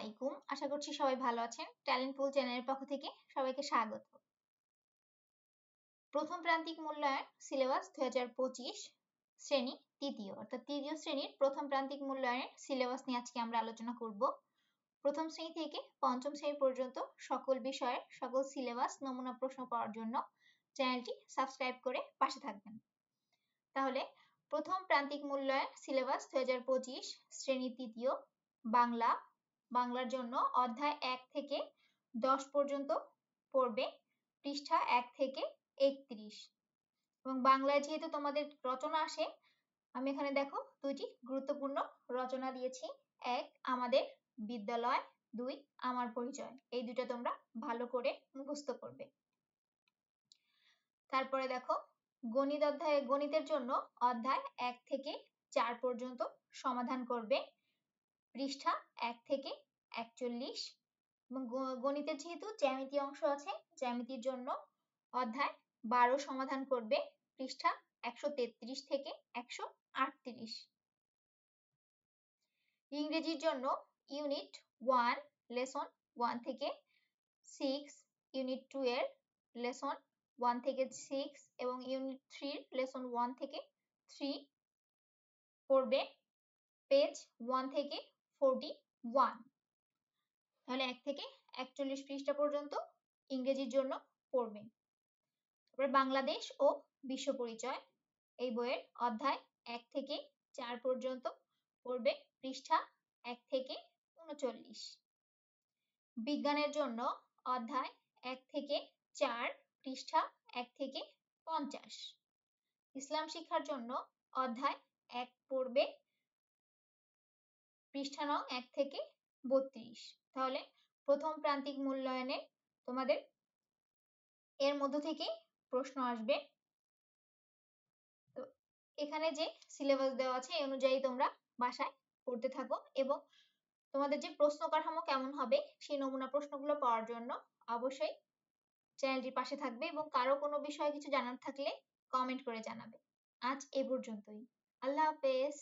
আলাইকুম। আশা করছি সবাই ভালো আছেন। ট্যালেন্ট পুল চ্যানেলের পক্ষ থেকে সবাইকে স্বাগত। প্রথম প্রান্তিক মূল্যায়ন সিলেবাস দুই হাজার পঁচিশ শ্রেণি তৃতীয়। অর্থাৎ তৃতীয় শ্রেণির প্রথম প্রান্তিক মূল্যায়নের সিলেবাস নিয়ে আজকে আমরা আলোচনা করব। প্রথম শ্রেণি থেকে পঞ্চম শ্রেণি পর্যন্ত সকল বিষয়ের সকল সিলেবাস নমুনা প্রশ্ন পাওয়ার জন্য চ্যানেলটি সাবস্ক্রাইব করে পাশে থাকবেন। তাহলে প্রথম প্রান্তিক মূল্যায়ন সিলেবাস দুই হাজার পঁচিশ শ্রেণি তৃতীয় বাংলা বাংলার জন্য অধ্যায় এক থেকে দশ পর্যন্ত পড়বে, পৃষ্ঠা এক থেকে একত্রিশ। এবং বাংলায় যেহেতু তোমাদের রচনা আসে, আমি এখানে দেখো দুইটি গুরুত্বপূর্ণ রচনা দিয়েছি। এক, আমাদের বিদ্যালয়। দুই, আমার পরিচয়। এই দুটো তোমরা ভালো করে মুখস্থ করবে। তারপরে দেখো, গণিত অধ্যায়ে, গণিতের জন্য অধ্যায় এক থেকে চার পর্যন্ত সমাধান করবে, পৃষ্ঠা এক থেকে একচল্লিশ। গণিতের যেহেতু জ্যামিতি অংশ আছে, জ্যামিতির জন্য অধ্যায় বারো সমাধান করবে পৃষ্ঠা একশো তেত্রিশ থেকে একশো আটত্রিশ। ইংরেজির জন্য ইউনিট ওয়ান, লেসন ওয়ান থেকে সিক্স, ইউনিট টু এর লেসন ওয়ান থেকে সিক্স এবং ইউনিট থ্রির লেসন ওয়ান থেকে থ্রি পড়বে পেজ ওয়ান থেকে ফোরটি ওয়ান। তাহলে এক থেকে একচল্লিশ পৃষ্ঠা পর্যন্ত ইংরেজির জন্য পড়বে। তারপরে বাংলাদেশ ও বিশ্ব পরিচয় এই বইয়ের অধ্যায় এক থেকে চার পর্যন্ত পড়বে পৃষ্ঠা এক থেকে উনচল্লিশ। বিজ্ঞানের জন্য অধ্যায় এক থেকে চার পৃষ্ঠা এক থেকে পঞ্চাশ। ইসলাম শিক্ষার জন্য অধ্যায় এক পড়বে পৃষ্ঠা নং এক থেকে বত্রিশ। তাহলে প্রথম প্রান্তিক মূল্যায়নে তোমাদের এর মধ্য থেকে প্রশ্ন আসবে। তো এখানে যে সিলেবাস দেওয়া আছে, এই অনুযায়ী তোমরা বাসায় পড়তে থাকো এবং তোমাদের যে প্রশ্ন কাঠামো কেমন হবে, সেই নমুনা প্রশ্নগুলো পাওয়ার জন্য অবশ্যই চ্যানেলটির পাশে থাকবে এবং কারও কোনো বিষয়ে কিছু জানার থাকলে কমেন্ট করে জানাবে। আজ এ পর্যন্তই। আল্লাহ হাফেজ।